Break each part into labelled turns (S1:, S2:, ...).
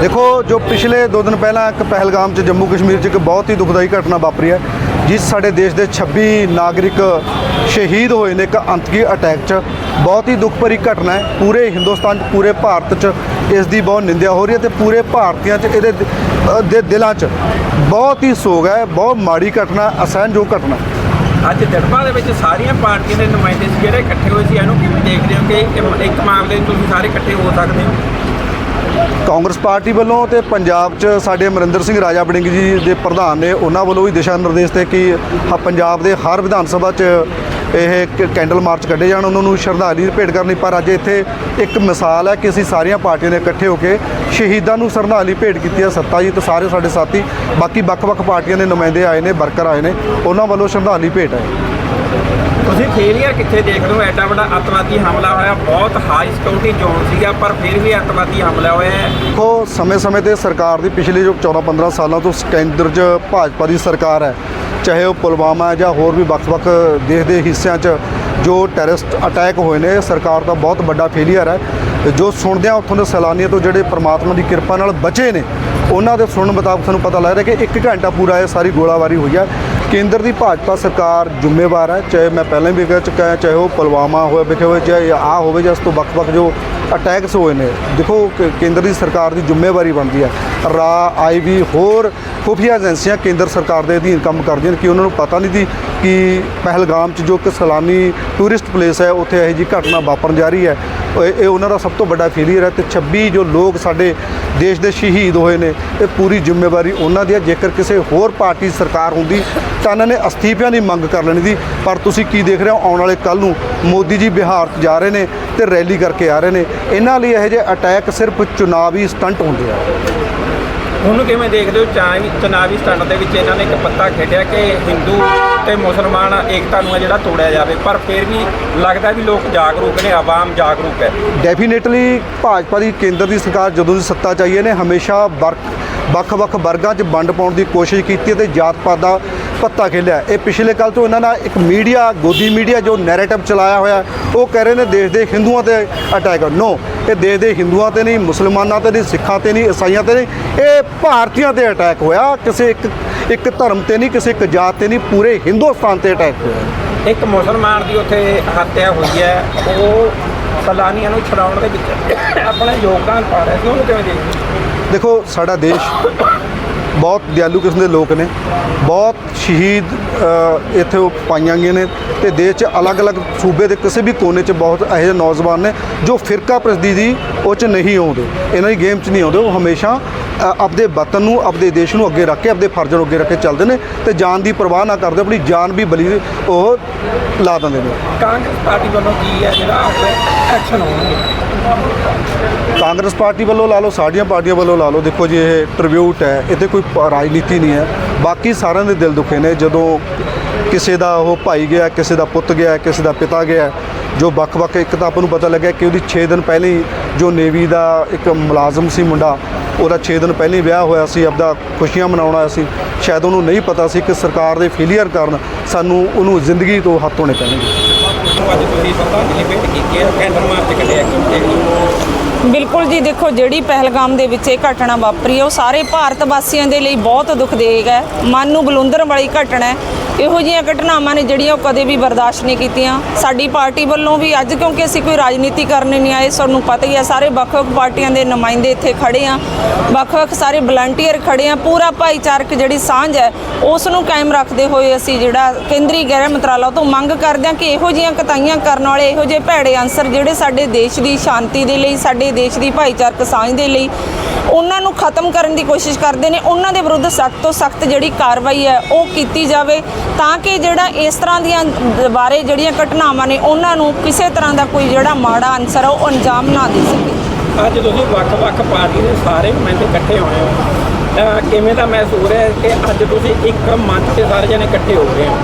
S1: ਦੇਖੋ, ਜੋ ਪਿਛਲੇ ਦੋ ਦਿਨ ਪਹਿਲਾਂ ਇੱਕ ਪਹਿਲਗਾਮ 'ਚ ਜੰਮੂ ਕਸ਼ਮੀਰ 'ਚ ਇੱਕ ਬਹੁਤ ਹੀ ਦੁਖਦਾਈ ਘਟਨਾ ਵਾਪਰੀ ਹੈ, ਜਿਸ ਸਾਡੇ ਦੇਸ਼ ਦੇ 26 ਨਾਗਰਿਕ ਸ਼ਹੀਦ ਹੋਏ ਨੇ ਇੱਕ ਅੰਤਕੀ ਅਟੈਕ 'ਚ। ਬਹੁਤ ਹੀ ਦੁੱਖ ਭਰੀ ਘਟਨਾ ਹੈ। ਪੂਰੇ ਹਿੰਦੁਸਤਾਨ 'ਚ, ਪੂਰੇ ਭਾਰਤ 'ਚ ਇਸ ਦੀ ਬਹੁਤ ਨਿੰਦਿਆ ਹੋ ਰਹੀ ਹੈ ਤੇ ਪੂਰੇ ਭਾਰਤੀਆਂ 'ਚ ਇਹਦੇ ਦ- ਦਿਲਾਂ 'ਚ। ਬਹੁਤ ਹੀ ਸੋਗ ਹੈ ਬਹੁਤ ਮਾੜੀ ਘਟਨਾ ਅਸਹਿਣਯੋਗ ਘਟਨਾ।
S2: ਅੱਜ ਜੜਪਾ ਦੇ ਵਿੱਚ ਸਾਰੀਆਂ ਪਾਰਟੀਆਂ ਦੇ ਨੁਮਾਇੰਦੇ ਸੀ ਜਿਹੜੇ ਇਕੱਠੇ ਹੋਏ ਸੀ ਇਹਨੂੰ ਕਿਵੇਂ ਦੇਖਦੇ ਹੋ ਕਿ ਇੱਕ- ਮਾਮਲੇ 'ਚ ਤੁਸੀਂ ਸਾਰੇ ਇਕੱਠੇ ਹੋ ਸਕਦੇ ਹੋ?
S1: ਕਾਂਗਰਸ ਪਾਰਟੀ ਵੱਲੋਂ ਤੇ ਪੰਜਾਬ 'ਚ ਸਾਡੇ ਅਮਰਿੰਦਰ ਸਿੰਘ ਰਾਜਾ ਵੜਿੰਗ ਜੀ ਦੇ ਪ੍ਰਧਾਨ ਨੇ ਉਹਨਾਂ ਵੱਲੋਂ ਵੀ ਦਿਸ਼ਾ ਨਿਰਦੇਸ਼ ਤੇ ਕਿ ਪੰਜਾਬ ਦੇ ਹਰ ਵਿਧਾਨ ਸਭਾ 'ਚ ਇਹ ਕੈਂਡਲ ਮਾਰਚ ਕੱਢੇ ਜਾਣ ਉਹਨਾਂ ਨੂੰ ਸ਼ਰਧਾਂਜਲੀ ਭੇਟ ਕਰਨੀ ਪਰ ਅੱਜ ਇੱਥੇ ਇੱਕ ਮਿਸਾਲ ਹੈ ਕਿ ਅਸੀਂ ਸਾਰੀਆਂ ਪਾਰਟੀਆਂ ਨੇ ਇਕੱਠੇ ਹੋ ਕੇ ਸ਼ਹੀਦਾਂ ਨੂੰ ਸ਼ਰਧਾਂਜਲੀ ਭੇਟ ਕੀਤੀ ਹੈ ਸੱਤਾ ਜੀ ਤੇ ਸਾਰੇ ਸਾਡੇ ਸਾਥੀ ਬਾਕੀ ਵੱਖ-ਵੱਖ ਪਾਰਟੀਆਂ ਦੇ ਨੁਮਾਇੰਦੇ ਆਏ ਨੇ ਵਰਕਰ ਆਏ ਨੇ ਉਹਨਾਂ ਵੱਲੋਂ ਸ਼ਰਧਾਂਜਲੀ ਭੇਟ ਹੈ।
S2: ਤੁਸੀਂ ਫੇਲੀਅਰ ਕਿੱਥੇ ਦੇਖਦੇ ਹੋ? ਐਡਾ ਵੱਡਾ ਅੱਤਵਾਦੀ ਹਮਲਾ ਹੋਇਆ ਬਹੁਤ ਹਾਈ ਸਿਕਿਉਰਿਟੀ ਜ਼ੋਨ ਸੀਗਾ ਪਰ ਫਿਰ ਵੀ ਅੱਤਵਾਦੀ ਹਮਲਾ ਹੋਇਆ ਹੈ।
S1: ਦੇਖੋ ਸਮੇਂ-ਸਮੇਂ ਤੇ ਸਰਕਾਰ ਦੀ ਪਿਛਲੇ ਜੋ 14-15 ਸਾਲਾਂ ਤੋਂ ਕੇਂਦਰ 'ਚ ਭਾਜਪਾ ਦੀ ਸਰਕਾਰ ਹੈ ਚਾਹੇ ਉਹ ਪੁਲਵਾਮਾ ਜਾਂ ਹੋਰ ਵੀ ਵੱਖ-ਵੱਖ ਦੇਸ਼ ਦੇ ਹਿੱਸਿਆਂ 'ਚ ਜੋ ਟੈਰਰਿਸਟ ਅਟੈਕ ਹੋਏ ਨੇ, ਸਰਕਾਰ ਦਾ ਬਹੁਤ ਵੱਡਾ ਫੇਲੀਅਰ ਹੈ। ਜੋ ਸੁਣਦੇ ਆ ਉੱਥੋਂ ਦੇ ਸੈਲਾਨੀਆਂ ਤੋਂ ਜਿਹੜੇ ਪ੍ਰਮਾਤਮਾ ਦੀ ਕਿਰਪਾ ਨਾਲ ਬਚੇ ਨੇ, ਉਹਨਾਂ ਦੇ ਸੁਣਨ ਮੁਤਾਬਕ ਸਾਨੂੰ ਪਤਾ ਲੱਗਦਾ ਕਿ 1 ਘੰਟਾ ਪੂਰਾ ਇਹ ਸਾਰੀ ਗੋਲਾਬਾਰੀ ਹੋਈ ਹੈ ਕੇਂਦਰ ਦੀ ਭਾਜਪਾ ਸਰਕਾਰ ਜ਼ਿੰਮੇਵਾਰ ਹੈ, ਚਾਹੇ ਮੈਂ ਪਹਿਲਾਂ ਵੀ ਕਹਿ ਚੁੱਕਾ ਹਾਂ, ਚਾਹੇ ਉਹ ਪੁਲਵਾਮਾ ਹੋਵੇ ਵਿਖੇ ਹੋਵੇ ਚਾਹੇ ਆ ਹੋਵੇ ਜਾਂ ਇਸ ਤੋਂ ਵੱਖ-ਵੱਖ ਜੋ ਅਟੈਕਸ ਹੋਏ ਨੇ। ਦੇਖੋ, ਕੇ- ਕੇਂਦਰ ਦੀ ਸਰਕਾਰ ਦੀ ਜ਼ਿੰਮੇਵਾਰੀ ਬਣਦੀ ਹੈ। ਰਾ, ਆਈਵੀ, ਹੋਰ ਖੁਫੀਆ ਏਜੰਸੀਆਂ ਕੇਂਦਰ ਸਰਕਾਰ ਦੇ ਅਧੀਨ ਕੰਮ ਕਰਦੀਆਂ ਨੇ ਕਿ ਉਹਨਾਂ ਨੂੰ ਪਤਾ ਨਹੀਂ ਸੀ ਕਿ ਪਹਿਲਗਾਮ 'ਚ ਜੋ ਇੱਕ ਸੈਲਾਨੀ ਟੂਰਿਸਟ ਪਲੇਸ ਹੈ, ਉੱਥੇ ਇਹੋ ਜਿਹੀ ਘਟਨਾ ਵਾਪਰਨ ਜਾ ਰਹੀ ਹੈ। ਇਹ ਉਹਨਾਂ ਦਾ ਸਭ ਤੋਂ ਵੱਡਾ ਫੇਲੀਅਰ ਹੈ ਤੇ 26 ਜੋ ਲੋਕ ਸਾਡੇ ਦੇਸ਼ ਦੇ ਸ਼ਹੀਦ ਹੋਏ ਨੇ, ਇਹ ਪੂਰੀ ਜ਼ਿੰਮੇਵਾਰੀ ਉਹਨਾਂ ਦੀ ਹੈ। ਜੇਕਰ ਕਿਸੇ ਹੋਰ ਪਾਰਟੀ ਸਰਕਾਰ ਹੁੰਦੀ ਤਾਂ ਇਹਨਾਂ ਨੇ ਅਸਤੀਫਿਆਂ ਦੀ ਮੰਗ ਕਰ ਲੈਣੀ ਸੀ। ਪਰ ਤੁਸੀਂ ਕੀ ਦੇਖ ਰਹੇ ਹੋ? ਆਉਣ ਵਾਲੇ ਕੱਲ ਨੂੰ ਮੋਦੀ ਜੀ ਬਿਹਾਰ ਜਾ ਰਹੇ ਨੇ ਤੇ ਰੈਲੀ ਕਰਕੇ ਆ ਰਹੇ ਨੇ। ਇਹਨਾਂ ਲਈ ਇਹੋ ਜਿਹੇ ਅਟੈਕ ਸਿਰਫ ਚੁਣਾਵੀ ਸਟੰਟ ਹੁੰਦੇ ਆ।
S2: ਉਹਨੂੰ ਕਿਵੇਂ ਦੇਖਦੇ ਹੋ? ਚੁਣਾਵੀ ਸਟੰਡ ਦੇ ਵਿੱਚ ਇਹਨਾਂ ਨੇ ਇੱਕ ਪੱਤਾ ਖੇਡਿਆ ਕਿ ਹਿੰਦੂ ਤੇ ਮੁਸਲਮਾਨ ਏਕਤਾ ਨੂੰ ਜਿਹੜਾ ਤੋੜਿਆ ਜਾਵੇ। ਪਰ ਫਿਰ ਵੀ ਲੱਗਦਾ ਵੀ ਲੋਕ ਜਾਗਰੂਕ ਨੇ ਆਵਾਮ ਜਾਗਰੂਕ ਹੈ।
S1: ਡੈਫੀਨੇਟਲੀ ਭਾਜਪਾ ਦੀ ਕੇਂਦਰ ਦੀ ਸਰਕਾਰ ਜਦੋਂ ਦੀ ਸੱਤਾ ਚਾਹੀਏ ਇਹਨੇ ਹਮੇਸ਼ਾ ਵਰਕ ਵੱਖ-ਵੱਖ ਵਰਗਾਂ 'ਚ ਵੰਡ ਪਾਉਣ ਦੀ ਕੋਸ਼ਿਸ਼ ਕੀਤੀ ਤੇ ਜਾਤ ਪਾਤ ਦਾ ਪੱਤਾ ਖੇਲਿਆ। ਇਹ ਪਿਛਲੇ ਕੱਲ ਤੋਂ ਇਹਨਾਂ ਦਾ ਇੱਕ ਮੀਡੀਆ ਗੋਦੀ ਮੀਡੀਆ ਜੋ ਨੈਰੇਟਿਵ ਚਲਾਇਆ ਹੋਇਆ ਉਹ ਕਹਿ ਰਹੇ ਨੇ ਦੇਸ਼ ਦੇ ਹਿੰਦੂਆਂ ਤੇ ਅਟੈਕ ਨੋ ਇਹ ਦੇਸ਼ ਦੇ ਹਿੰਦੂਆਂ ਤੇ ਨਹੀਂ ਮੁਸਲਮਾਨਾਂ ਤੇ ਨਹੀਂ ਸਿੱਖਾਂ ਤੇ ਨਹੀਂ ਈਸਾਈਆਂ ਤੇ ਨਹੀਂ ਇਹ ਭਾਰਤੀਆਂ ਤੇ ਅਟੈਕ ਹੋਇਆ। ਕਿਸੇ ਇੱਕ ਇੱਕ ਧਰਮ ਤੇ ਨਹੀਂ ਕਿਸੇ ਇੱਕ ਜਾਤ ਤੇ ਨਹੀਂ ਪੂਰੇ ਹਿੰਦੁਸਤਾਨ ਤੇ ਅਟੈਕ ਹੋਇਆ।
S2: ਇੱਕ ਮੁਸਲਮਾਨ ਦੀ ਉੱਥੇ ਹੱਤਿਆ ਹੋਈ ਹੈ। ਉਹ ਸੈਲਾਨੀਆਂ ਨੂੰ ਛਡਾਉਣ ਦੇ ਵਿੱਚ ਆਪਣਾ ਯੋਗਦਾਨ ਪਾ ਰਿਹਾ ਸੀ। ਉਹਨੂੰ ਕਿਵੇਂ ਦੇਖਦੇ?
S1: ਦੇਖੋ ਸਾਡਾ ਦੇਸ਼ ਬਹੁਤ ਦਿਆਲੂ ਕਿਸਮ ਦੇ ਲੋਕ ਨੇ। ਬਹੁਤ ਸ਼ਹੀਦ ਇੱਥੇ ਉਹ ਪਾਈਆਂ ਗਈਆਂ ਨੇ ਤੇ ਦੇਸ਼ 'ਚ ਅਲੱਗ-ਅਲੱਗ ਸੂਬੇ ਦੇ ਕਿਸੇ ਵੀ ਕੋਨੇ 'ਚ ਬਹੁਤ ਇਹੋ ਜਿਹੇ ਨੌਜਵਾਨ ਨੇ ਜੋ ਫਿਰਕਾ ਪ੍ਰਸਤੀ ਦੀ ਉਹ 'ਚ ਨਹੀਂ ਆਉਂਦੇ। ਇਹਨਾਂ ਦੀ ਗੇਮ 'ਚ ਨਹੀਂ ਆਉਂਦੇ। ਉਹ ਹਮੇਸ਼ਾ ਆਪਦੇ ਵਤਨ ਨੂੰ, ਆਪਦੇ ਦੇਸ਼ ਨੂੰ ਅੱਗੇ ਰੱਖ ਕੇ, ਆਪਦੇ ਫਰਜ਼ ਨੂੰ ਅੱਗੇ ਰੱਖ ਕੇ ਚੱਲਦੇ ਨੇ ਤੇ ਜਾਨ ਦੀ ਪਰਵਾਹ ਨਾ ਕਰਦੇ, ਆਪਣੀ ਜਾਨ ਵੀ ਬਲੀ ਉਹ ਲਾ ਦਿੰਦੇ ਨੇ।
S2: ਕਾਂਗਰਸ ਪਾਰਟੀ ਵੱਲੋਂ ਕੀ ਹੈ ਜਿਹੜਾ ਐਕਸ਼ਨ ਹੋਣਗੇ?
S1: ਕਾਂਗਰਸ ਪਾਰਟੀ ਵੱਲੋਂ ਲਾ ਲਓ, ਸਾਡੀਆਂ ਪਾਰਟੀਆਂ ਵੱਲੋਂ ਲਾ ਲਓ, ਦੇਖੋ ਜੀ, ਇਹ ਟ੍ਰਿਬਿਊਟ ਹੈ, ਇੱਥੇ ਕੋਈ ਰਾਜਨੀਤੀ ਨਹੀਂ ਹੈ। ਬਾਕੀ ਸਾਰਿਆਂ ਦੇ ਦਿਲ ਦੁਖੇ ਨੇ, ਜਦੋਂ ਕਿਸੇ ਦਾ ਉਹ ਭਾਈ ਗਿਆ, ਕਿਸੇ ਦਾ ਪੁੱਤ ਗਿਆ, ਕਿਸੇ ਦਾ ਪਿਤਾ ਗਿਆ, ਜੋ ਵੱਖ-ਵੱਖ, ਇੱਕ ਤਾਂ ਆਪਾਂ ਨੂੰ ਪਤਾ ਲੱਗਿਆ ਕਿ ਉਹਦੀ 6 ਦਿਨ ਪਹਿਲਾਂ ਹੀ ਜੋ ਨੇਵੀ ਦਾ ਇੱਕ ਮੁਲਾਜ਼ਮ ਸੀ ਮੁੰਡਾ, ਉਹਦਾ 6 ਦਿਨ ਪਹਿਲਾਂ ਹੀ ਵਿਆਹ ਹੋਇਆ ਸੀ, ਆਪਦਾ ਖੁਸ਼ੀਆਂ ਮਨਾਉਣ ਆਇਆ ਸੀ। ਸ਼ਾਇਦ ਉਹਨੂੰ ਨਹੀਂ ਪਤਾ ਸੀ ਕਿ ਸਰਕਾਰ ਦੇ ਫੇਲੀਅਰ ਕਾਰਨ ਸਾਨੂੰ ਉਹਨੂੰ ਜ਼ਿੰਦਗੀ ਤੋਂ ਹੱਥ ਧੋਣੇ ਪੈਣਗੇ।
S2: ਅੱਜ ਤੁਸੀਂ ਸ਼ਰਧਾਂਜਲੀ ਭੇਟ ਕੀਤੀ ਹੈ ਕੈਂਡਲ ਮਾਰਚ ਕੱਢਿਆ ਕਿਉਂ
S3: ਬਿਲਕੁਲ ਜੀ, ਦੇਖੋ ਜਿਹੜੀ ਪਹਿਲਗਾਮ ਦੇ ਵਿੱਚ ਇਹ ਘਟਨਾ ਵਾਪਰੀ ਹੈ ਉਹ ਸਾਰੇ ਭਾਰਤ ਵਾਸੀਆਂ ਦੇ ਲਈ ਬਹੁਤ ਦੁਖਦਾਇਕ ਹੈ। ਮਨ ਨੂੰ ਬਲੁੰਦਰ ਵਾਲੀ ਘਟਨਾ ਹੈ। ਇਹੋ ਜਿਹੀਆਂ ਘਟਨਾਵਾਂ ਨੇ ਜਿਹੜੀਆਂ ਉਹ ਕਦੇ ਵੀ ਬਰਦਾਸ਼ਤ ਨਹੀਂ ਕੀਤੀਆਂ। ਸਾਡੀ ਪਾਰਟੀ ਵੱਲੋਂ ਵੀ ਅੱਜ ਕਿਉਂਕਿ ਅਸੀਂ ਕੋਈ ਰਾਜਨੀਤੀ ਕਰਨ ਨਹੀਂ ਆਏ, ਸਾਨੂੰ ਪਤਾ ਹੀ ਹੈ ਸਾਰੇ ਵੱਖ-ਵੱਖ ਪਾਰਟੀਆਂ ਦੇ ਨੁਮਾਇੰਦੇ ਇੱਥੇ ਖੜੇ ਆ। ਵੱਖ-ਵੱਖ ਸਾਰੇ ਵਲੰਟੀਅਰ ਖੜੇ ਆ। ਪੂਰਾ ਭਾਈਚਾਰਕ ਜਿਹੜੀ ਸਾਂਝ ਹੈ, ਉਸ ਨੂੰ ਕਾਇਮ ਰੱਖਦੇ ਹੋਏ ਅਸੀਂ ਜਿਹੜਾ ਕੇਂਦਰੀ ਗ੍ਰਹਿ ਮੰਤਰਾਲਾ ਤੋਂ ਮੰਗ ਕਰਦੇ ਹਾਂ ਕਿ ਇਹੋ ਜਿਹੀਆਂ ਕਤਾਈਆਂ ਕਰਨ ਵਾਲੇ, ਇਹੋ ਜਿਹੇ ਭੈੜੇ ਅਨਸਰ ਜਿਹੜੇ ਸਾਡੇ ਦੇਸ਼ ਦੀ ਸ਼ਾਂਤੀ ਦੇ ਲਈ, ਸਾਡੇ ਦੇਸ਼ ਦੀ ਭਾਈਚਾਰਕ ਸਾਂਝ ਦੇ ਲਈ ਉਹਨਾਂ ਨੂੰ ਖਤਮ ਕਰਨ ਦੀ ਕੋਸ਼ਿਸ਼ ਕਰਦੇ ਨੇ, ਉਹਨਾਂ ਦੇ ਵਿਰੁੱਧ ਸਖਤ ਤੋਂ ਸਖਤ ਜਿਹੜੀ ਕਾਰਵਾਈ ਹੈ ਉਹ ਕੀਤੀ ਜਾਵੇ ਤਾਂ ਕਿ ਜਿਹੜਾ ਇਸ ਤਰ੍ਹਾਂ ਦੀਆਂ ਬਾਰੇ ਜਿਹੜੀਆਂ ਘਟਨਾਵਾਂ ਨੇ, ਉਹਨਾਂ ਨੂੰ ਕਿਸੇ ਤਰ੍ਹਾਂ ਦਾ ਕੋਈ ਜਿਹੜਾ ਮਾੜਾ ਅਨਸਰ ਆ, ਉਹ ਅੰਜਾਮ ਨਾ ਦੇ ਸਕੇ।
S2: ਅੱਜ ਤੁਸੀਂ ਵੱਖ-ਵੱਖ ਪਾਰਟੀ ਦੇ ਸਾਰੇ ਨੁਮਾਇੰਦੇ ਇਕੱਠੇ ਹੋਏ ਹੋ। ਤਾਂ ਕਿਵੇਂ ਦਾ ਮਹਿਸੂਸ ਹੋ ਰਿਹਾ ਹੈ ਕਿ ਅੱਜ ਤੁਸੀਂ ਇੱਕ ਮੰਚ ਤੇ ਸਾਰੇ ਜਣੇ ਇਕੱਠੇ ਹੋ ਗਏ ਹੋ?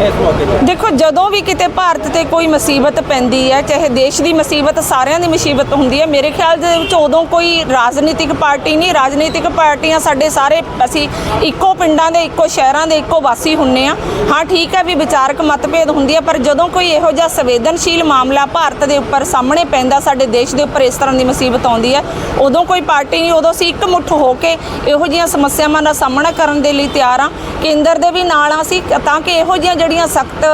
S2: ਇਸ ਮੌਕੇ ਤੇ।
S3: ਦੇਖੋ, ਜਦੋਂ ਵੀ ਕਿਤੇ ਭਾਰਤ ਤੇ ਕੋਈ ਮੁਸੀਬਤ ਪੈਂਦੀ ਹੈ, ਚਾਹੇ ਦੇਸ਼ ਦੀ ਮੁਸੀਬਤ, ਸਾਰਿਆਂ ਦੀ ਮੁਸੀਬਤ ਹੁੰਦੀ ਹੈ, ਮੇਰੇ ਖਿਆਲ ਦੇ ਵਿੱਚ ਉਦੋਂ ਕੋਈ ਰਾਜਨੀਤਿਕ ਪਾਰਟੀ ਨਹੀਂ, ਰਾਜਨੀਤਿਕ ਪਾਰਟੀਆਂ ਸਾਡੇ ਸਾਰੇ, ਅਸੀਂ ਇੱਕੋ ਪਿੰਡਾਂ ਦੇ, ਇੱਕੋ ਸ਼ਹਿਰਾਂ ਦੇ, ਇੱਕੋ ਵਾਸੀ ਹੁੰਨੇ ਆ ਹਾਂ, ਠੀਕ ਹੈ ਵੀ ਵਿਚਾਰਕ ਮਤਭੇਦ ਹੁੰਦੀ ਹੈ, ਪਰ ਜਦੋਂ ਕੋਈ ਇਹੋ ਜਿਹਾ ਸੰਵੇਦਨਸ਼ੀਲ ਮਾਮਲਾ ਭਾਰਤ ਦੇ ਉੱਪਰ ਸਾਹਮਣੇ ਪੈਂਦਾ, ਸਾਡੇ ਦੇਸ਼ ਦੇ ਉੱਪਰ ਇਸ ਤਰ੍ਹਾਂ ਦੀ ਮੁਸੀਬਤ ਆਉਂਦੀ ਹੈ, ਉਦੋਂ ਕੋਈ ਪਾਰਟੀ ਨਹੀਂ, ਉਦੋਂ ਅਸੀਂ ਇਕਮੁੱਠ ਹੋ ਕੇ ਇਹੋ ਜਿਹੀਆਂ ਸਮੱਸਿਆਵਾਂ ਦਾ ਸਾਹਮਣਾ ਕਰਨ ਦੇ ਲਈ ਤਿਆਰ ਆ ਕੇਂਦਰ ਦੇ ਵੀ ਨਾਲ ਆ ਅਸੀਂ, ਤਾਂ ਕਿ ਇਹੋ ਜਿਹੀਆਂ ਜਿਹੜੀਆਂ ਸਖਤ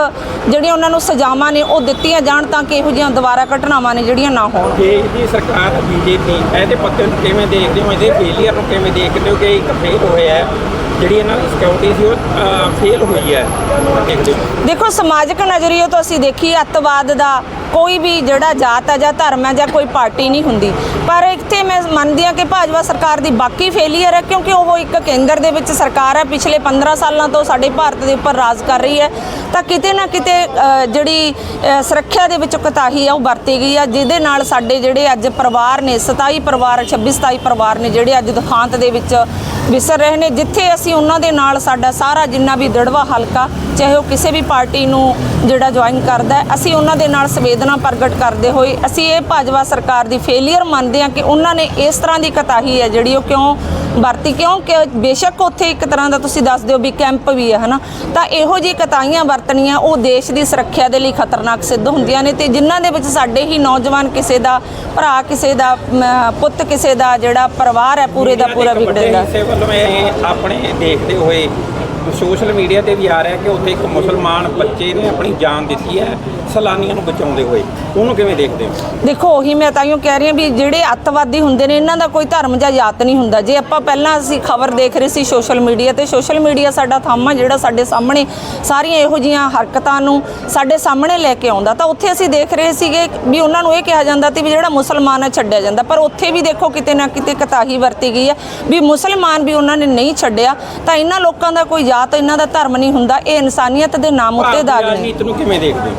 S3: ਜਿਹੜੀਆਂ ਉਹਨਾਂ ਨੂੰ ਸਜ਼ਾਵਾਂ ਨੇ ਉਹ ਦਿੱਤੀਆਂ ਜਾਣ ਤਾਂ ਕਿ ਇਹੋ ਜਿਹੀਆਂ ਦੁਬਾਰਾ ਘਟਨਾਵਾਂ ਨੇ ਜਿਹੜੀਆਂ ਨਾ ਹੋਣ।
S2: ਦੇਸ਼ ਦੀ ਸਰਕਾਰ ਬੀਜੇਪੀ ਇਹਦੇ ਪੱਤੇ ਨੂੰ ਕਿਵੇਂ ਦੇਖਦੇ ਹੋ? ਇਹਦੇ ਫੇਲੀਅਰ ਨੂੰ ਕਿਵੇਂ ਦੇਖਦੇ ਹੋ ਕਿ ਇੱਕ ਫੇਲ ਹੋਇਆ ਹੈ? ਜਿਹੜੀ ਇਹਨਾਂ ਦੀ ਸਿਕਿਉਰਿਟੀ ਸੀ ਉਹ ਫੇਲ ਹੋਈ ਹੈ।
S3: ਦੇਖੋ ਸਮਾਜਿਕ ਨਜ਼ਰੀਏ ਤੋਂ ਅਸੀਂ ਦੇਖੀ ਅੱਤਵਾਦ ਦਾ ਕੋਈ ਵੀ ਜਿਹੜਾ ਜਾਤ ਹੈ ਜਾਂ ਧਰਮ ਹੈ ਜਾਂ ਕੋਈ ਪਾਰਟੀ ਨਹੀਂ ਹੁੰਦੀ। ਪਰ ਇੱਥੇ ਮੈਂ ਮੰਨਦੀ ਹਾਂ ਕਿ ਭਾਜਪਾ ਸਰਕਾਰ ਦੀ ਬਾਕੀ ਫੇਲੀਅਰ ਹੈ ਕਿਉਂਕਿ ਉਹ ਇੱਕ ਕੇਂਦਰ ਦੇ ਵਿੱਚ ਸਰਕਾਰ ਹੈ। ਪਿਛਲੇ 15 ਸਾਲਾਂ ਤੋਂ ਸਾਡੇ ਭਾਰਤ ਦੇ ਉੱਪਰ ਰਾਜ ਕਰ ਰਹੀ ਹੈ। ਤਾਂ ਕਿਤੇ ਨਾ ਕਿਤੇ ਜਿਹੜੀ ਸੁਰੱਖਿਆ ਦੇ ਵਿੱਚ ਕੋਤਾਹੀ ਆ, ਉਹ ਵਰਤੀ ਗਈ ਆ, ਜਿਹਦੇ ਨਾਲ ਸਾਡੇ ਜਿਹੜੇ ਅੱਜ ਪਰਿਵਾਰ ਨੇ 27 ਪਰਿਵਾਰ 26 27 ਪਰਿਵਾਰ ਨੇ ਜਿਹੜੇ ਅੱਜ ਦੁਖਾਂਤ ਦੇ ਵਿੱਚ ਵਿਸਰ ਰਹੇ ਨੇ, ਜਿੱਥੇ ਅਸੀਂ ਉਹਨਾਂ ਦੇ ਨਾਲ ਸਾਡਾ ਸਾਰਾ ਜਿੰਨਾ ਵੀ ਦੜਵਾ ਹਲਕਾ, ਚਾਹੇ ਉਹ ਕਿਸੇ ਵੀ ਪਾਰਟੀ ਨੂੰ ਜਿਹੜਾ ਜੁਆਇਨ ਕਰਦਾ ਅਸੀਂ ਉਹਨਾਂ ਦੇ ਨਾਲ ਸੰਵੇਦਨਾ ਪ੍ਰਗਟ ਕਰਦੇ ਹੋਏ, ਅਸੀਂ ਇਹ ਭਾਜਪਾ ਸਰਕਾਰ ਦੀ ਫੇਲਿਅਰ ਮੰਨਦੇ ਹਾਂ ਕਿ ਉਹਨਾਂ ਨੇ ਇਸ ਤਰ੍ਹਾਂ ਦੀ ਕਤਾਹੀ ਹੈ ਜਿਹੜੀ ਉਹ ਕਿਉਂ ਵਰਤੀ ਕਿਉਂਕਿ ਬੇਸ਼ੱਕ ਉੱਥੇ ਇੱਕ ਤਰ੍ਹਾਂ ਦਾ ਤੁਸੀਂ ਦੱਸ ਦਿਓ ਵੀ ਕੈਂਪ ਵੀ ਹੈ ਹਨਾ? ਤਾਂ ਇਹੋ ਜਿਹੀ ਕਤਾਈਆਂ ਵਰਤਣੀਆਂ ਉਹ ਦੇਸ਼ ਦੀ ਸੁਰੱਖਿਆ ਦੇ ਲਈ ਖਤਰਨਾਕ ਸਿੱਧ ਹੁੰਦੀਆਂ ਨੇ ਤੇ ਜਿਨ੍ਹਾਂ ਦੇ ਵਿੱਚ ਸਾਡੇ ਹੀ ਨੌਜਵਾਨ ਕਿਸੇ ਦਾ ਭਰਾ ਕਿਸੇ ਦਾ ਪੁੱਤ ਕਿਸੇ ਦਾ ਜਿਹੜਾ ਪਰਿਵਾਰ ਹੈ ਪੂਰੇ ਦਾ ਪੂਰਾ
S2: ਇਹ ਆਪਣੇ ਦੇਖਦੇ ਹੋਏ ਸੋਸ਼ਲ ਮੀਡੀਆ ਤੇ ਵੀ ਆ ਰਿਹਾ ਕਿ ਉੱਥੇ ਇੱਕ ਮੁਸਲਮਾਨ ਬੱਚੇ ਨੇ ਆਪਣੀ ਜਾਨ ਦਿੱਤੀ ਹੈ, ਸੈਲਾਨੀਆਂ ਨੂੰ ਬਚਾਉਂਦੇ ਹੋਏ। ਉਹਨੂੰ ਕਿਵੇਂ ਦੇਖਦੇ ਹੋ?
S3: ਦੇਖੋ, ਉਹੀ ਮੈਂ ਤਾਈਓ ਕਹਿ ਰਹੀ ਹਾਂ ਵੀ ਜਿਹੜੇ ਅੱਤਵਾਦੀ ਹੁੰਦੇ ਨੇ, ਇਹਨਾਂ ਦਾ ਕੋਈ ਧਰਮ ਜਾਂ ਜਾਤ ਨਹੀਂ ਹੁੰਦਾ। ਜੇ ਆਪਾਂ ਪਹਿਲਾਂ ਅਸੀਂ ਖਬਰ ਦੇਖ ਰਹੇ ਸੀ ਸੋਸ਼ਲ ਮੀਡੀਆ ਤੇ, ਸੋਸ਼ਲ ਮੀਡੀਆ ਸਾਡਾ ਥੰਮ ਆ ਜਿਹੜਾ ਸਾਡੇ ਸਾਹਮਣੇ ਸਾਰੀਆਂ ਇਹੋ ਜੀਆਂ ਹਰਕਤਾਂ ਨੂੰ ਸਾਡੇ ਸਾਹਮਣੇ ਲੈ ਕੇ ਆਉਂਦਾ। ਤਾਂ ਉੱਥੇ ਅਸੀਂ ਦੇਖ ਰਹੇ ਸੀਗੇ ਵੀ ਉਹਨਾਂ ਨੂੰ ਇਹ ਕਿਹਾ ਜਾਂਦਾ ਸੀ ਵੀ ਜਿਹੜਾ ਮੁਸਲਮਾਨ ਹੈ ਛੱਡਿਆ ਜਾਂਦਾ। ਪਰ ਉੱਥੇ ਵੀ ਦੇਖੋ, ਕਿਤੇ ਨਾ ਕਿਤੇ ਕਤਾਹੀ ਵਰਤੀ ਗਈ ਹੈ ਵੀ ਮੁਸਲਮਾਨ ਵੀ ਉਹਨਾਂ ਨੇ ਨਹੀਂ ਛੱਡਿਆ। ਤਾਂ ਇਹਨਾਂ ਲੋਕਾਂ ਦਾ ਕੋਈ ਜਾਤ ਇਹਨਾਂ ਦਾ ਧਰਮ ਨਹੀਂ ਹੁੰਦਾ ਇਹ ਇਨਸਾਨੀਅਤ ਦੇ ਨਾਮ ਉੱਤੇ ਦਾਗ ਨੇ।
S2: ਰਾਜਨੀਤੀ ਨੂੰ ਕਿਵੇਂ ਦੇਖਦੇ?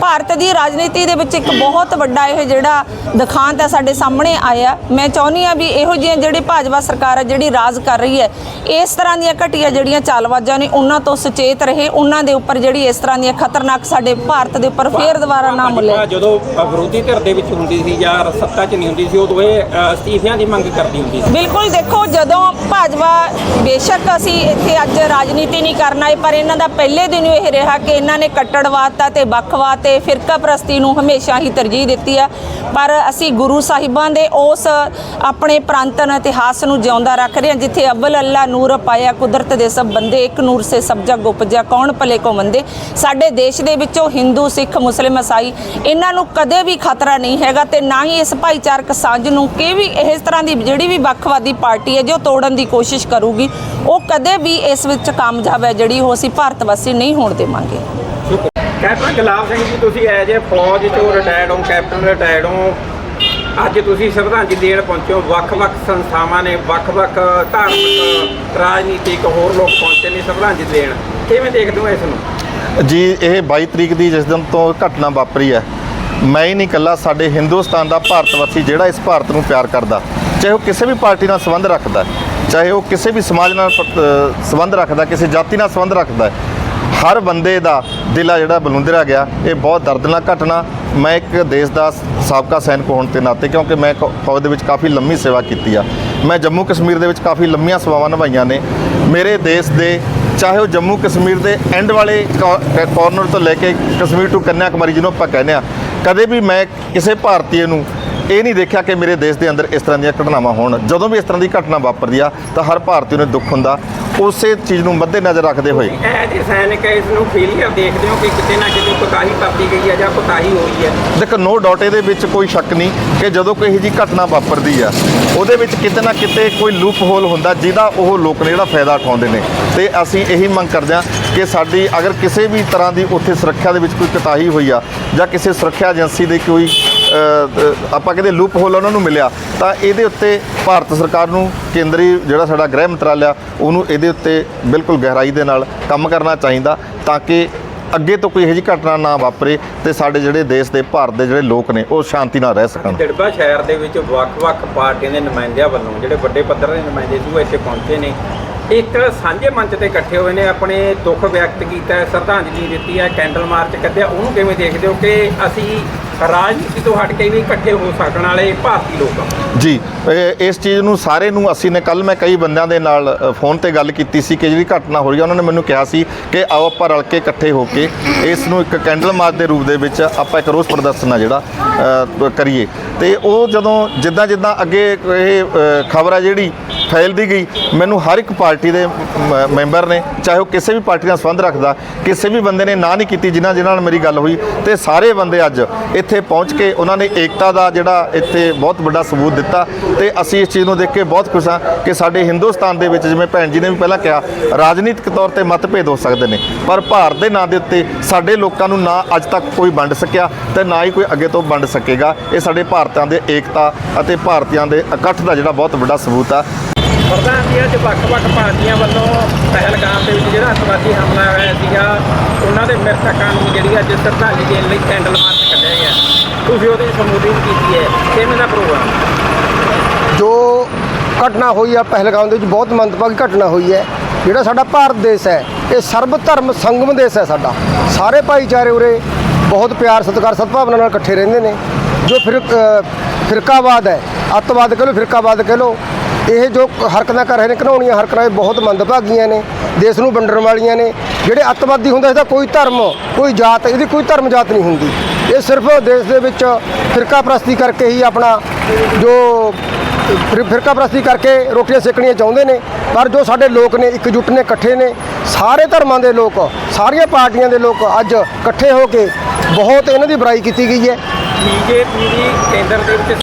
S3: ਭਾਰਤ ਦੀ ਰਾਜਨੀਤੀ ਦੇ ਵਿੱਚ ਇੱਕ ਬਹੁਤ ਵੱਡਾ ਇਹ ਜਿਹੜਾ ਦਿਖਾਂਤ ਹੈ ਸਾਡੇ ਸਾਹਮਣੇ ਆਇਆ। ਮੈਂ ਚਾਹੁੰਦੀ ਆ ਵੀ ਇਹੋ ਜਿਹੀਆਂ ਜਿਹੜੀ ਭਾਜਪਾ ਸਰਕਾਰ ਹੈ ਜਿਹੜੀ ਰਾਜ ਕਰ ਰਹੀ ਹੈ ਇਸ ਤਰ੍ਹਾਂ ਦੀਆਂ ਘਟੀਆਂ ਜਿਹੜੀਆਂ ਚਾਲਵਾਜ਼ਾਂ ਨੇ ਉਹਨਾਂ ਤੋਂ ਸੁਚੇਤ ਰਹੇ ਉਹਨਾਂ ਦੇ ਉੱਪਰ ਜਿਹੜੀ ਇਸ ਤਰ੍ਹਾਂ ਦੀਆਂ ਖਤਰਨਾਕ ਸਾਡੇ ਭਾਰਤ ਦੇ ਉੱਪਰ ਫੇਰ ਦੁਬਾਰਾ ਨਾ ਮੁੱਲੇ
S2: ਜਦੋਂ ਵਿਰੋਧੀ ਧਿਰ ਦੇ ਵਿੱਚ ਹੁੰਦੀ ਸੀ ਜਾਂ ਸੱਤਾ 'ਚ ਨਹੀਂ ਹੁੰਦੀ ਸੀ ਉਦੋਂ ਇਹ ਅਸਤੀਫਿਆਂ ਦੀ ਮੰਗ ਕਰਦੀ ਹੁੰਦੀ ਸੀ।
S3: ਬਿਲਕੁਲ ਦੇਖੋ ਜਦੋਂ ਭਾਜਪਾ ਬੇਸ਼ੱਕ ਅਸੀਂ ਇੱਥੇ ਅੱਜ ਰਾਜਨੀਤੀ ਨਹੀਂ ਕਰਨਾ ਹੈ ਪਰ ਇਹਨਾਂ ਦਾ ਪਹਿਲੇ ਦਿਨ ਹੀ ਇਹ ਰਿਹਾ ਕਿ ਇਹਨਾਂ ਨੇ ਕੱਟੜਵਾਦਤਾ ਤੇ ਵੱਖਵਾਦ ਤੇ ਫਿਰਕਾ ਪ੍ਰਸਤੀ ਨੂੰ ਹਮੇਸ਼ਾ ਹੀ ਤਰਜੀਹ ਦਿੱਤੀ ਹੈ ਪਰ ਅਸੀਂ ਗੁਰੂ ਸਾਹਿਬਾਂ ਦੇ ਉਸ ਆਪਣੇ ਪ੍ਰਾਂਤਨ ਇਤਿਹਾਸ ਨੂੰ ਜਿਉਂਦਾ ਰੱਖ ਰਹੇ ਹਾਂ, ਜਿੱਥੇ ਅਵਲ ਅੱਲਾ ਨੂਰ ਪਾਇਆ, ਕੁਦਰਤ ਦੇ ਸਭ ਬੰਦੇ, ਇੱਕ ਨੂਰ ਸੇ ਸਭ ਜਗ ਉਪਜਿਆ, ਕੌਣ ਭਲੇ ਕੋ ਮੰਦੇ? ਸਾਡੇ ਦੇਸ਼ ਦੇ ਵਿੱਚੋਂ ਹਿੰਦੂ, ਸਿੱਖ, ਮੁਸਲਿਮ, ਈਸਾਈ, ਇਹਨਾਂ ਨੂੰ ਕਦੇ ਵੀ ਖਤਰਾ ਨਹੀਂ ਹੈਗਾ ਤੇ ਨਾ ਹੀ ਇਸ ਭਾਈਚਾਰਕ ਸਾਂਝ ਨੂੰ ਕਿ ਵੀ ਇਸ ਤਰ੍ਹਾਂ ਦੀ ਜਿਹੜੀ ਵੀ ਵੱਖਵਾਦੀ ਪਾਰਟੀ ਹੈ, ਜੋ ਤੋੜਨ ਦੀ ਕੋਸ਼ਿਸ਼ ਕਰੂਗੀ, ਉਹ ਕਦੇ ਵੀ ਇਸ ਵਿੱਚ ਕਾਮਯਾਬ ਹੈ ਜਿਹੜੀ ਉਹ ਅਸੀਂ ਭਾਰਤ ਵਾਸੀ ਨਹੀਂ ਹੋਣ ਦੇਵਾਂਗੇ।
S2: ਕੈਪਟਨ ਗੁਲਾਬ ਸਿੰਘ ਜੀ, ਤੁਸੀਂ ਐਜ ਏ ਫੌਜ ਚੋਂ ਰਿਟਾਇਰਡ ਹੋ, ਕੈਪਟਨ ਰਿਟਾਇਰਡ ਹੋ। ਅੱਜ ਤੁਸੀਂ ਸ਼ਰਧਾਂਜਲੀ ਦੇਣ ਪਹੁੰਚੇ ਹੋ। ਵੱਖ-ਵੱਖ ਸੰਸਥਾਵਾਂ ਨੇ ਵੱਖ-ਵੱਖ ਧਾਰਮਿਕ, ਰਾਜਨੀਤਿਕ ਹੋਰ ਲੋਕ ਪਹੁੰਚੇ ਨੇ ਸ਼ਰਧਾਂਜਲੀ ਦੇਣ। ਕਿਵੇਂ ਦੇਖਦੇ ਹੋ ਇਸ ਨੂੰ?
S4: ਜੀ, ਇਹ 22 ਤਰੀਕ ਦੀ ਜਿਸ ਦਿਨ ਤੋਂ ਘਟਨਾ ਵਾਪਰੀ ਹੈ, ਮੈਂ ਹੀ ਨਹੀਂ ਇਕੱਲਾ, ਸਾਡੇ ਹਿੰਦੁਸਤਾਨ ਦਾ ਭਾਰਤ ਵਾਸੀ ਜਿਹੜਾ ਇਸ ਭਾਰਤ ਨੂੰ ਪਿਆਰ ਕਰਦਾ, ਚਾਹੇ ਉਹ ਕਿਸੇ ਵੀ ਪਾਰਟੀ ਨਾਲ ਸੰਬੰਧ ਰੱਖਦਾ, ਚਾਹੇ ਉਹ ਕਿਸੇ ਵੀ ਸਮਾਜ ਨਾਲ ਸੰਬੰਧ ਰੱਖਦਾ, ਕਿਸੇ ਜਾਤੀ ਨਾਲ ਸੰਬੰਧ ਰੱਖਦਾ ਹਰ ਬੰਦੇ ਦਾ ਦਿਲ ਆ ਜਿਹੜਾ ਬਲੁੰਦਰਿਆ ਗਿਆ। ਇਹ ਬਹੁਤ ਦਰਦਨਾਕ ਘਟਨਾ। ਮੈਂ ਇੱਕ ਦੇਸ਼ ਦਾ ਸਾਬਕਾ ਸੈਨਿਕ ਹੋਣ ਦੇ ਨਾਤੇ, ਕਿਉਂਕਿ ਮੈਂ ਕ- ਫੌਜ ਦੇ ਵਿੱਚ ਕਾਫੀ ਲੰਮੀ ਸੇਵਾ ਕੀਤੀ ਆ। ਮੈਂ ਜੰਮੂ ਕਸ਼ਮੀਰ ਦੇ ਵਿੱਚ ਕਾਫੀ ਲੰਮੀਆਂ ਸੇਵਾਵਾਂ ਨਿਭਾਈਆਂ ਨੇ। ਮੇਰੇ ਦੇਸ਼ ਦੇ, ਚਾਹੇ ਉਹ ਜੰਮੂ ਕਸ਼ਮੀਰ ਦੇ ਐਂਡ ਵਾਲੇ ਕਾਰਨਰ ਤੋਂ ਲੈ ਕੇ ਕਸ਼ਮੀਰ ਟੂ ਕੰਨਿਆ ਕੁਮਾਰੀ ਜਿਹਨੂੰ ਆਪਾਂ ਕਹਿੰਦੇ ਆ, ਕਦੇ ਵੀ ਮੈਂ ਕਿਸੇ ਭਾਰਤੀ ਨੂੰ ਇਹ ਨਹੀਂ ਦੇਖਿਆ ਕਿ ਮੇਰੇ ਦੇਸ਼ ਦੇ ਅੰਦਰ ਇਸ ਤਰ੍ਹਾਂ ਦੀਆਂ ਘਟਨਾਵਾਂ ਹੋਣ। ਜਦੋਂ ਵੀ ਇਸ ਤਰ੍ਹਾਂ ਦੀ ਘਟਨਾ ਵਾਪਰਦੀ ਆ ਤਾਂ ਹਰ ਭਾਰਤੀ ਨੂੰ ਦੁੱਖ ਹੁੰਦਾ। ਉਸੇ ਚੀਜ਼ ਨੂੰ ਮੱਦੇ ਨਜ਼ਰ ਰੱਖਦੇ ਹੋਏ।
S2: ਐਜ ਸੈਨਿਕ ਇਸ ਨੂੰ ਫੇਲੀਅਰ ਦੇਖਦੇ ਹੋ ਕਿ ਕਿਤੇ ਨਾ ਕਿਤੇ ਕੋਤਾਹੀ ਕਰਦੀ ਗਈ ਹੈ ਜਾਂ ਕੋਤਾਹੀ ਹੋਈ ਹੈ
S4: ਦੇਖੋ ਨੋ ਡਾਊਟ ਇਹਦੇ ਵਿੱਚ ਕੋਈ ਸ਼ੱਕ ਨਹੀਂ ਕਿ ਜਦੋਂ ਕੋਈ ਇਹੋ ਜਿਹੀ ਘਟਨਾ ਵਾਪਰਦੀ ਆ ਉਹਦੇ ਵਿੱਚ ਕਿਤੇ ਨਾ ਕਿਤੇ ਕੋਈ ਲੂਪ ਹੋਲ ਹੁੰਦਾ ਜਿਹਦਾ ਉਹ ਲੋਕ ਨੇ ਜਿਹੜਾ ਫਾਇਦਾ ਉਠਾਉਂਦੇ ਨੇ। ਤੇ ਅਸੀਂ ਇਹੀ ਮੰਗ ਕਰਦੇ ਹਾਂ ਕਿ ਸਾਡੀ ਅਗਰ ਕਿਸੇ ਵੀ ਤਰ੍ਹਾਂ ਦੀ ਉੱਥੇ ਸੁਰੱਖਿਆ ਦੇ ਵਿੱਚ ਕੋਈ ਕੋਤਾਹੀ ਹੋਈ ਆ ਜਾਂ ਕਿਸੇ ਸੁਰੱਖਿਆ ਏਜੰਸੀ ਦੇ ਕੋਈ ਆਪਾਂ ਕਹਿੰਦੇ ਲੂਪ ਹੋਲ ਉਹਨਾਂ ਨੂੰ ਮਿਲਿਆ। ਤਾਂ ਇਹਦੇ ਉੱਤੇ ਭਾਰਤ ਸਰਕਾਰ ਨੂੰ ਕੇਂਦਰੀ ਜਿਹੜਾ ਸਾਡਾ ਗ੍ਰਹਿ ਮੰਤਰਾਲਾ ਉਹਨੂੰ ਇਹਦੇ ਉੱਤੇ ਬਿਲਕੁਲ ਗਹਿਰਾਈ ਦੇ ਨਾਲ ਕੰਮ ਕਰਨਾ ਚਾਹੀਦਾ ਤਾਂ ਕਿ ਅੱਗੇ ਤੋਂ ਕੋਈ ਇਹੋ ਜਿਹੀ ਘਟਨਾ ਨਾ ਵਾਪਰੇ ਤੇ ਸਾਡੇ ਜਿਹੜੇ ਦੇਸ਼ ਦੇ ਭਾਰਤ ਦੇ ਜਿਹੜੇ ਲੋਕ ਨੇ, ਉਹ ਸ਼ਾਂਤੀ ਨਾਲ ਰਹਿ ਸਕਣ।
S2: ਦਿੜਬਾ ਸ਼ਹਿਰ ਦੇ ਵਿੱਚ ਵੱਖ-ਵੱਖ ਪਾਰਟੀਆਂ ਦੇ ਨੁਮਾਇੰਦਿਆਂ ਵੱਲੋਂ ਜਿਹੜੇ ਵੱਡੇ ਪੱਧਰ ਦੇ ਨੁਮਾਇੰਦੇ ਸੀ, ਉਹ ਇੱਥੇ ਪਹੁੰਚੇ ਨੇ। ਇੱਕ ਸਾਂਝੇ ਮੰਚ ਤੇ ਇਕੱਠੇ ਹੋਏ ਨੇ, ਆਪਣੇ ਦੁੱਖ ਵਿਅਕਤ ਕੀਤਾ ਹੈ, ਸ਼ਰਧਾਂਜਲੀ ਦਿੱਤੀ ਹੈ, ਕੈਂਡਲ ਮਾਰਚ ਕੱਢਿਆ। ਉਹਨੂੰ ਕਿਵੇਂ ਦੇਖਦੇ ਹੋ ਕਿ ਅਸੀਂ ਰਾਜਨੀਤੀ ਤੋਂ ਹਟ ਕੇ ਵੀ ਇਕੱਠੇ ਹੋ ਸਕਣ ਵਾਲੇ ਭਾਰਤੀ ਲੋਕ ਹਾਂ
S4: ਜੀ ਇਸ ਚੀਜ਼ ਨੂੰ ਸਾਰੇ ਨੂੰ ਅਸੀਂ ਨੇ ਕੱਲ ਮੈਂ ਕਈ ਬੰਦਿਆਂ ਦੇ ਨਾਲ ਫੋਨ ਤੇ ਗੱਲ ਕੀਤੀ ਸੀ ਕਿ ਜਿਹੜੀ ਘਟਨਾ ਹੋ ਰਹੀ ਹੈ ਉਹਨਾਂ ਨੇ ਮੈਨੂੰ ਕਿਹਾ ਸੀ ਕਿ ਆਓ ਆਪਾਂ ਰਲ ਕੇ ਇਕੱਠੇ ਹੋ ਕੇ ਇਸ ਨੂੰ ਇੱਕ ਕੈਂਡਲ ਮਾਰਚ ਦੇ ਰੂਪ ਦੇ ਵਿੱਚ ਆਪਾਂ ਇੱਕ ਰੋਸ ਪ੍ਰਦਰਸ਼ਨ ਆ ਜਿਹੜਾ ਕਰੀਏ। ਤੇ ਉਹ ਜਦੋਂ ਜਿੱਦਾਂ ਜਿੱਦਾਂ ਅੱਗੇ ਇਹ ਖਬਰ ਆ ਜਿਹੜੀ ਫੈਲਦੀ ਗਈ। ਮੈਨੂੰ ਹਰ ਇੱਕ ਪਾਰਟੀ ਦੇ ਮ- ਮੈਂਬਰ ਨੇ, ਚਾਹੇ ਉਹ ਕਿਸੇ ਵੀ ਪਾਰਟੀ ਨਾਲ ਸੰਬੰਧ ਰੱਖਦਾ, ਕਿਸੇ ਵੀ ਬੰਦੇ ਨੇ ਨਾ ਨਹੀਂ ਕੀਤੀ ਜਿਨ੍ਹਾਂ ਜਿਨ੍ਹਾਂ ਨਾਲ ਮੇਰੀ ਗੱਲ ਹੋਈ, ਤੇ ਸਾਰੇ ਬੰਦੇ ਅੱਜ ਇੱਥੇ ਪਹੁੰਚ ਕੇ ਉਹਨਾਂ ਨੇ ਏਕਤਾ ਦਾ ਜਿਹੜਾ ਇੱਥੇ ਬਹੁਤ ਵੱਡਾ ਸਬੂਤ ਦਿੱਤਾ ਤੇ ਅਸੀਂ ਇਸ ਚੀਜ਼ ਨੂੰ ਦੇਖ ਕੇ ਬਹੁਤ ਖੁਸ਼ ਹਾਂ ਕਿ ਸਾਡੇ ਹਿੰਦੁਸਤਾਨ ਦੇ ਵਿੱਚ ਜਿਵੇਂ ਭੈਣ ਜੀ ਨੇ ਵੀ ਪਹਿਲਾਂ ਕਿਹਾ, ਰਾਜਨੀਤਿਕ ਤੌਰ ਤੇ ਮਤਭੇਦ ਹੋ ਸਕਦੇ ਨੇ, ਪਰ ਭਾਰਤ ਦੇ ਨਾਂ ਦੇ ਉੱਤੇ ਸਾਡੇ ਲੋਕਾਂ ਨੂੰ ਨਾ ਅੱਜ ਤੱਕ ਕੋਈ ਵੰਡ ਸਕਿਆ ਤੇ ਨਾ ਹੀ ਕੋਈ ਅੱਗੇ ਤੋਂ ਵੰਡ ਸਕੇਗਾ। ਇਹ ਸਾਡੇ ਭਾਰਤਾਂ ਦੇ ਏਕਤਾ ਅਤੇ ਭਾਰਤੀਆਂ ਦੇ ਇਕੱਠ ਦਾ ਜਿਹੜਾ ਬਹੁਤ ਵੱਡਾ ਸਬੂਤ ਆ।
S2: ਪ੍ਰਧਾਨ ਜੀ, ਅੱਜ ਵੱਖ-ਵੱਖ ਪਾਰਟੀਆਂ ਵੱਲੋਂ ਪਹਿਲਗਾਮ ਦੇ ਵਿੱਚ ਜਿਹੜਾ ਅੱਤਵਾਦੀ ਹਮਲਾ ਹੋਇਆ ਸੀਗਾ, ਉਹਨਾਂ ਦੇ ਮ੍ਰਿਤਕਾਂ ਨੂੰ ਜਿਹੜੀ ਅੱਜ ਸ਼ਰਧਾਂਜਲੀ ਦੇਣ ਲਈ ਕੈਂਡਲ ਮਾਰਚ ਕੱਢਿਆ ਗਿਆ। ਤੁਸੀਂ ਉਹਦੀ ਸੰਬੋਧਨ ਕੀਤੀ ਹੈ। ਕਿਵੇਂ ਦਾ ਪ੍ਰੋਗਰਾਮ?
S5: ਜੋ ਘਟਨਾ ਹੋਈ ਆ ਪਹਿਲਗਾਮ ਦੇ ਵਿੱਚ, ਬਹੁਤ ਮੰਦਭਾਗੀ ਘਟਨਾ ਹੋਈ ਹੈ। ਜਿਹੜਾ ਸਾਡਾ ਭਾਰਤ ਦੇਸ਼ ਹੈ, ਇਹ ਸਰਬ ਧਰਮ ਸੰਗਮ ਦੇਸ਼ ਹੈ ਸਾਡਾ। ਸਾਰੇ ਭਾਈਚਾਰੇ ਉਰੇ ਬਹੁਤ ਪਿਆਰ, ਸਤਿਕਾਰ, ਸਦਭਾਵਨਾ ਨਾਲ ਇਕੱਠੇ ਰਹਿੰਦੇ ਨੇ। ਜੋ ਫਿਰ ਫਿਰਕਾਵਾਦ ਹੈ, ਅੱਤਵਾਦ ਕਹ ਲਓ, ਫਿਰਕਾਵਾਦ ਕਹ ਲਓ ਇਹ ਜੋ ਹਰਕਤਾਂ ਕਰ ਰਹੇ ਨੇ ਘਿਨਾਉਣੀਆਂ ਹਰਕਤਾਂ ਇਹ ਬਹੁਤ ਮੰਦਭਾਗੀਆਂ ਨੇ, ਦੇਸ਼ ਨੂੰ ਵੰਡਣ ਵਾਲੀਆਂ ਨੇ। ਜਿਹੜੇ ਅੱਤਵਾਦੀ ਹੁੰਦਾ, ਇਹਦਾ ਕੋਈ ਧਰਮ, ਕੋਈ ਜਾਤ, ਇਹਦੀ ਕੋਈ ਧਰਮ ਜਾਤ ਨਹੀਂ ਹੁੰਦੀ। ਇਹ ਸਿਰਫ ਦੇਸ਼ ਦੇ ਵਿੱਚ ਫਿਰਕਾ ਪ੍ਰਸਤੀ ਕਰਕੇ ਹੀ ਆਪਣਾ ਜੋ ਫਿਰ, ਫਿਰਕਾ ਪ੍ਰਸਤੀ ਕਰਕੇ ਰੋਟੀਆਂ ਸੇਕਣੀਆਂ ਚਾਹੁੰਦੇ ਨੇ। ਪਰ ਜੋ ਸਾਡੇ ਲੋਕ ਨੇ, ਇਕਜੁੱਟ ਨੇ, ਇਕੱਠੇ ਨੇ, ਸਾਰੇ ਧਰਮਾਂ ਦੇ ਲੋਕ, ਸਾਰੀਆਂ ਪਾਰਟੀਆਂ ਦੇ ਲੋਕ ਅੱਜ ਇਕੱਠੇ ਹੋ ਕੇ ਬਹੁਤ ਇਹਨਾਂ ਦੀ ਬੁਰਾਈ ਕੀਤੀ ਗਈ ਹੈ।
S2: ਬੀਜੇਪੀ ਦੀ ਕੇਂਦਰ ਦੇ ਵਿੱਚ